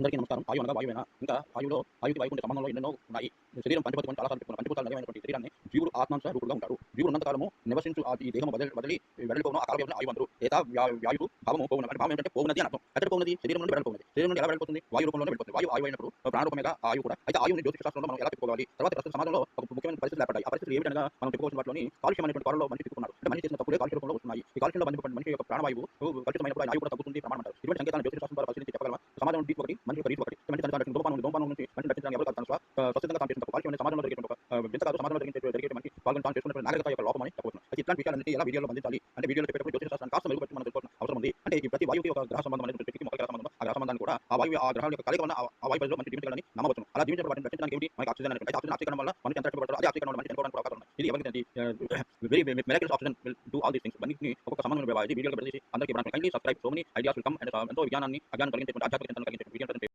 అందరికీ నమస్కారం. ఆయు అనగా వాయువేన? ఇంకా ఆయులో ఆయుకి వాయుకుంటే సంబంధంలో ఎన్నెన్నో ఉన్నాయి. శరీరం పంచపతి చాలా సార్లు చెప్పుకున్నాం. పంచభూతాలు నిలవైనటువంటి శరీరాన్ని జీవుడు ఆత్మాంశ రూపుడుగా ఉంటారు జీవుడు ఉన్నంతకాలము నివసించు ఆ ఈ దేహం వదిలి బదిలి వెళ్ళిపోవడం ఆ కాల వ్యవధిని ఆయువు అందరూ ఏతా వాయువు భావము పోవున. అంటే భావం ఏంటంటే పోవునది అని అర్థం. ఎక్కడ పోవునది? శరీరం నుండి వెళ్ళిపోతుంది శరీరం నుండి ఎలా వెళ్ళిపోతుంది వాయు రూపంలో వెళ్ళిపోతుంది వాయు ఆయువు అయినప్పుడు ప్రాణరూపమేగా ఆ ఆయువు కూడా. అయితే ఆయువుని జ్యోతిష శాస్త్రంలో మనం ఎలా చెప్పుకోవాలి? తర్వాత ప్రస్తుత సమాజంలో ఒక ముఖ్యమైన పరిస్థితులు ఏర్పడ్డాయి. ఆ పరిస్థితులు ఏమిటనగా మనం చెప్పుకోవాల్సిన వాటిలోని కాలుష్యమైనటువంటి కాలంలో మనిషి చెప్పుకున్నారు అంటే మనిషి చేసిన తప్పులే కాలుష్య రూపంలో వస్తున్నాయి. ఈ కాలుష్యంలో బంధింపబడిన మనిషి యొక్క ప్రాణవాయువు కలుషితమైనప్పుడు ఆయన ఆయువు కూడా తగ్గుతుంది ప్రమాణం అంటారు. ఇటువంటి సంకేతాలను జ్యోతిష శాస్త్రం ద్వారా పరిశీలించి చెప్పగలమా? సమాజం రీతి ఒకటి మనిషి ఒక రీతి ఒకటి మంచి తన తన దోపానం దోపానం నుంచి మంచి రక్షించడానికి ఎవరు కాదు స్వచ్ఛంగా స్వచ్ఛందంగా తాను చేసిన సమాజంలో జరిగే ఒక ఎంత కాదు సమాజంలో జరిగే జరిగే మంచి పాల్గొని తాను చేసుకున్న నాగరికత యొక్క లోపం అని చెప్పవచ్చు అయితే ఇట్లాంటి విషయాలన్నీ ఎలా వీడియోలో బంధించాలి అంటే వీడియోలో చెప్పేటప్పుడు జ్యోతిష శాస్త్రం కాస్త మెరుగుపరిచి మనం తెలుసుకోవాల్సిన అవసరం ఉంది. అంటే ఈ ప్రతి వాయువుకి ఒక గ్రహ సంబంధం అనేది ప్రతి మొక్క కూడా ఆ వాయువు ఆ గ్రహాల యొక్క కలయిక వల్ల ఆ వాయు పరిధిలో మనకి జీవించాలని నమ్మవచ్చు అలా జీవించడం వాటిని రక్షించడానికి ఏమిటి మనకి ఆక్సిజన్ అనేది ఆక్సిజన్ ఆక్సిజన్ వల్ల మనకి ఎంత రక్షించబడతారో అదే ఆక్సిజన్ వల్ల మనకి చనిపోవడానికి అవకాశం ఉంది ఇది ఎవరికి very miracles oxygen will do all these things అన్నింటినీ ఒక్కొక్క సంబంధం ఇది వీడియోలో పెట్టి అందరికీ kindly subscribe so many ideas will come and ఎంతో విజ్ఞానాన్ని అజ్ఞానం కలిగించేటువంటి ఆధ్యాత్మిక చింతన కలిగించే వీడియో